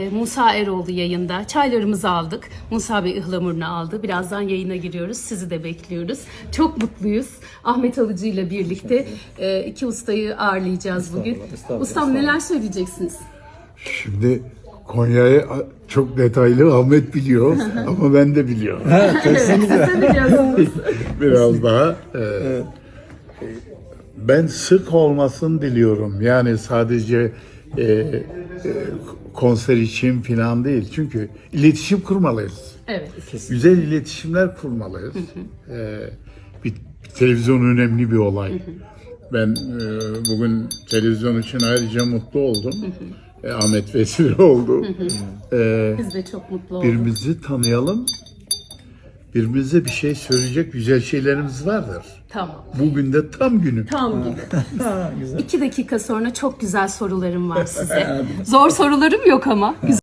Ee, Musa Eroğlu yayında. Çaylarımızı aldık. Musa Bey ıhlamurunu aldı. Birazdan yayına giriyoruz. Sizi de bekliyoruz. Çok mutluyuz. Ahmet Alıcı ile birlikte e, iki ustayı ağırlayacağız bugün. estağfurullah, Ustam neler söyleyeceksiniz? Şimdi Konya'yı çok detaylı Ahmet biliyor ama ben de biliyorum. De biliyorsunuz. Biraz daha. e, ben sık olmasını diliyorum. Yani sadece e, konser için falan değil. Çünkü iletişim kurmalıyız. Evet. Güzel iletişimler kurmalıyız. E, bir, televizyon önemli bir olay. Ben e, bugün televizyon için ayrıca mutlu oldum. E, Ahmet vesile oldu. E, Biz de çok mutlu olduk. birbirimizi tanıyalım. Birbirimize bir şey söyleyecek güzel şeylerimiz vardır. Tamam. Bugün de tam günü. Tam. Ha, güzel. İki dakika sonra çok güzel sorularım var size. Zor sorularım yok ama. Güzel